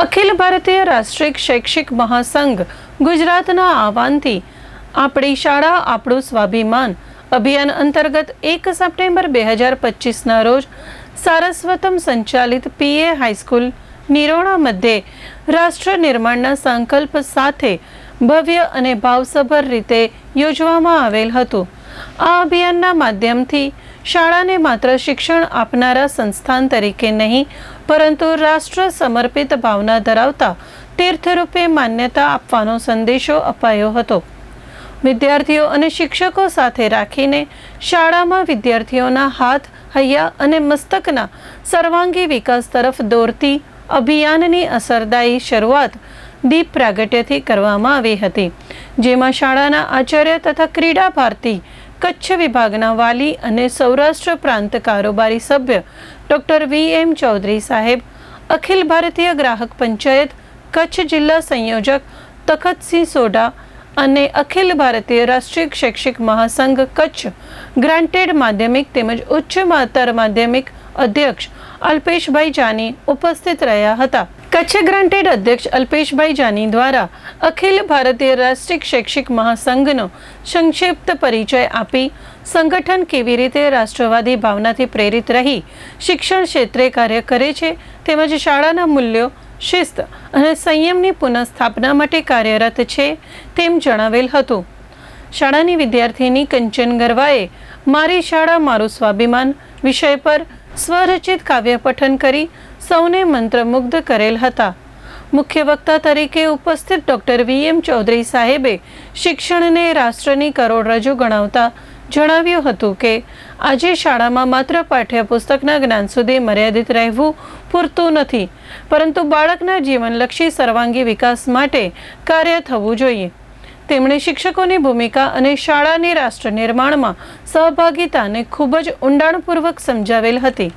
અખિલ ભારતીય રાષ્ટ્રીય શૈક્ષિક મહાસંઘ ગુજરાતના આહવાનથી આપણી શાળા આપણું સ્વાભિમાન અભિયાન અંતર્ગત એક સપ્ટેમ્બર બે હજાર પચીસના રોજ સારસ્વતમ સંચાલિત પીએ હાઈસ્કૂલ નિરોણા મધ્યે રાષ્ટ્ર નિર્માણના સંકલ્પ સાથે ભવ્ય અને ભાવસભર રીતે યોજવામાં આવેલ હતું. આ અભિયાનના માધ્યમથી શાળાને માત્ર શિક્ષણ આપનારા સંસ્થાન તરીકે નહીં પરંતુ રાષ્ટ્ર સમર્પિત ભાવના ધરાવતા તીર્થરૂપે માન્યતા આપવાનો સંદેશો અપાયો હતો. વિદ્યાર્થીઓ અને શિક્ષકો સાથે રાખીને શાળામાં વિદ્યાર્થીઓના હાથ, હૈયા અને મસ્તકના સર્વાંગી વિકાસ તરફ દોરતી અભિયાનની અસરદાયી શરૂઆત દીપ પ્રાગટ્યથી કરવામાં આવી હતી, જેમાં શાળાના આચાર્ય તથા ક્રીડા ભારતી કચ્છ વિભાગના વાલી અને સૌરાષ્ટ્ર પ્રાંત કારોબારી સભ્ય ડોક્ટર વી એમ ચૌધરી સાહેબ, અખિલ ભારતીય ગ્રાહક પંચાયત, કચ્છ જિલ્લા સંયોજક તખતસિંહ સોઢા અને અખિલ ભારતીય રાષ્ટ્રીય શૈક્ષિક મહાસંઘ કચ્છ ગ્રાન્ટેડ માધ્યમિક તેમજ ઉચ્ચ માધ્યમિક અધ્યક્ષ અલ્પેશભાઈ જાની ઉપસ્થિત રહ્યા હતા. કચ્છ ગ્રાન્ટેડ અધ્યક્ષ અલ્પેશભાઈ જાની દ્વારા અખિલ ભારતીય રાષ્ટ્રીય શૈક્ષિક મહાસંઘનો સંક્ષિપ્ત પરિચય આપી સંગઠન કેવી રીતે રાષ્ટ્રવાદી ભાવનાથી પ્રેરિત રહી, શિક્ષણ ક્ષેત્રે કાર્ય કરે છે, તેમજ શાળાના મૂલ્યો, શિસ્ત અને સંયમની પુનઃસ્થાપના માટે કાર્યરત છે તેમ જણાવેલ હતું. શાળાની વિદ્યાર્થીની કંચન ગરવાએ, મારી શાળા મારું સ્વાભિમાન, વિષય પર સ્વરચિત કાવ્ય પઠન કરી સૌને મંત્રમુગ્ધ કરેલ હતા. મુખ્ય વક્તા તરીકે ઉપસ્થિત ડોક્ટર વી એમ ચૌધરી સાહેબે શિક્ષણને રાષ્ટ્રની કરોડરજ્જુ ગણાવતા જણાવ્યું હતું કે, આજે શાળામાં માત્ર પાઠ્યપુસ્તકના જ્ઞાન સુધી મર્યાદિત રહેવું પૂરતું નથી, પરંતુ બાળકના જીવનલક્ષી સર્વાંગી વિકાસ માટે કાર્ય થવું જોઈએ. તેમણે શિક્ષકોની ભૂમિકા અને શાળાની રાષ્ટ્ર નિર્માણમાં સહભાગિતાને ખૂબ જ ઊંડાણપૂર્વક સમજાવેલ હતી.